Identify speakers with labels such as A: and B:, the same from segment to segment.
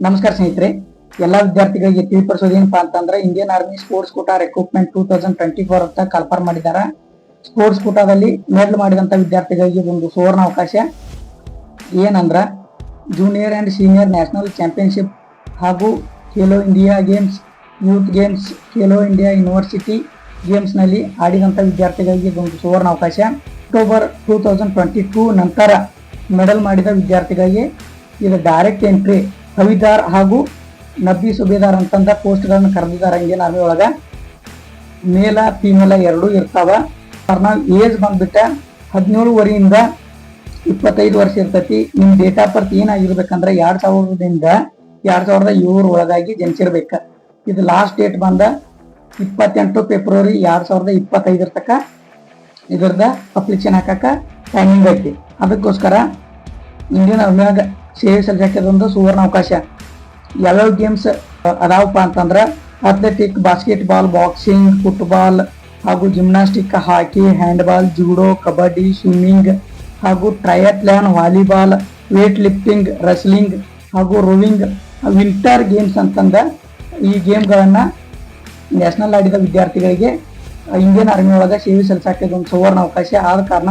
A: ನಮಸ್ಕಾರ ಸ್ನೇಹಿತರೆ, ಎಲ್ಲಾ ವಿದ್ಯಾರ್ಥಿಗಳಿಗೆ ತಿಳಿಪಡಿಸೋದು ಏನಪ್ಪಾ ಅಂತಂದ್ರೆ Indian army sports quota recruitment two thousand twenty four ಅಂತ ಕಲ್ಪರ್ ಮಾಡಿದ್ದಾರೆ ಸ್ಪೋರ್ಟ್ಸ್ ಕೋಟಾದಲ್ಲಿ ಮೆಡಲ್ ಮಾಡಿದಂತ ವಿದ್ಯಾರ್ಥಿಗಳಿಗೆ ಒಂದು ಸುವರ್ಣ ಅವಕಾಶ. ಏನಂದ್ರೆ junior and senior national championship ಹಾಗೂ Khelo India games youth games Khelo India university ಗೇಮ್ಸ್ನಲ್ಲಿ ಆಡಿದಂಥ ವಿದ್ಯಾರ್ಥಿಗಳಿಗೆ ಒಂದು ಸುವರ್ಣ ಅವಕಾಶ. October two thousand twenty two ನಂತರ ಮೆಡಲ್ ಮಾಡಿದ ವಿದ್ಯಾರ್ಥಿಗಳಿಗೆ ಇದು ಡೈರೆಕ್ಟ್ ಎಂಟ್ರಿ ಹವಿದಾರ್ ಹಾಗೂ ನಬ್ಬಿ ಸುಬೇದಾರ್ ಅಂತಂದ ಪೋಸ್ಟ್ಗಳನ್ನು ಕರೆದಿದ್ದಾರೆ ಇಂಡಿಯನ್ ಆರ್ಮಿ ಒಳಗ. ಮೇಲ ಫಿಮೇಲ ಎರಡೂ ಇರ್ತಾವ. ನಾವು ಏಜ್ ಬಂದ್ಬಿಟ್ಟ ಹದಿನೇಳುವರೆಯಿಂದ ಇಪ್ಪತ್ತೈದು ವರ್ಷ ಇರ್ತೈತಿ. ನಿಮ್ಮ ಡೇಟ್ ಆಫ್ ಬರ್ತ್ ಏನಾಗಿರ್ಬೇಕಂದ್ರೆ ಎರಡು ಸಾವಿರದಿಂದ ಎರಡು ಸಾವಿರದ ಏಳು ಒಳಗಾಗಿ ಜನಿಸಿರ್ಬೇಕ. ಇದು ಲಾಸ್ಟ್ ಡೇಟ್ ಬಂದ ಇಪ್ಪತ್ತೆಂಟು ಫೆಬ್ರವರಿ ಎರಡು ಸಾವಿರದ ಇಪ್ಪತ್ತೈದರ ತನಕ ಇದ್ರದ ಅಪ್ಲಿಕೇಶನ್ ಹಾಕಕ ಟೈಮಿಂಗ್ ಐತಿ. ಅದಕ್ಕೋಸ್ಕರ ಇಂಡಿಯನ್ ಆರ್ಮಿಯಾಗ ಸೇವೆ ಸಲ್ಲಿಸಕ್ಕೆ ಸುವರ್ಣ ಅವಕಾಶ. ಯಾವ್ಯಾವ ಗೇಮ್ಸ್ ಅದಾವಪ್ಪ ಅಂತಂದ್ರೆ ಅಥ್ಲೆಟಿಕ್ ಬಾಸ್ಕೆಟ್ಬಾಲ್ ಬಾಕ್ಸಿಂಗ್ ಫುಟ್ಬಾಲ್ ಹಾಗೂ gymnastic hockey handball judo kabaddi swimming ಹಾಗೂ triathlon volleyball weight lifting wrestling ಹಾಗೂ ರೋವಿಂಗ್ ವಿಂಟರ್ ಗೇಮ್ಸ್ ಅಂತಂದ ಈ ಗೇಮ್ಗಳನ್ನು ನ್ಯಾಷನಲ್ ಆಡಿದ ವಿದ್ಯಾರ್ಥಿಗಳಿಗೆ ಇಂಡಿಯನ್ ಆರ್ಮಿ ಒಳಗೆ ಸೇವೆ ಸಲ್ಲಿಸೋಕೆ ಒಂದು ಸುವರ್ಣ ಅವಕಾಶ ಆದ ಕಾರಣ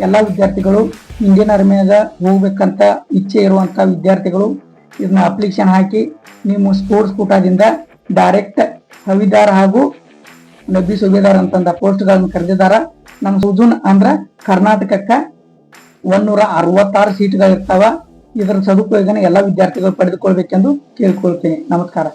A: ಎಲ್ಲ ವಿದ್ಯಾರ್ಥಿಗಳು ಇಂಡಿಯನ್ ಆರ್ಮಿಯಾಗ ಹೋಗ್ಬೇಕಂತ ಇಚ್ಛೆ ಇರುವಂಥ ವಿದ್ಯಾರ್ಥಿಗಳು ಇದನ್ನ ಅಪ್ಲಿಕೇಶನ್ ಹಾಕಿ ನಿಮ್ಮ ಸ್ಪೋರ್ಟ್ಸ್ ಕೂಟದಿಂದ ಡೈರೆಕ್ಟ್ ಹವಿದಾರ್ ಹಾಗೂ ನಬ್ಬಿ ಸುಬೇದಾರ್ ಅಂತಂದ ಪೋಸ್ಟ್ಗಳನ್ನು ಕರೆದಿದ್ದಾರ ನಮ್ಮ ಸುಜುನ್ ಅಂದ್ರ ಕರ್ನಾಟಕಕ್ಕ ಒಂದೂರ ಅರವತ್ತಾರು ಸೀಟ್ಗಳಿರ್ತಾವ ಇದರ ಸದುಪಯೋಗನ ಎಲ್ಲ ವಿದ್ಯಾರ್ಥಿಗಳು ಪಡೆದುಕೊಳ್ಬೇಕೆಂದು ಕೇಳ್ಕೊಳ್ತೇನೆ. ನಮಸ್ಕಾರ.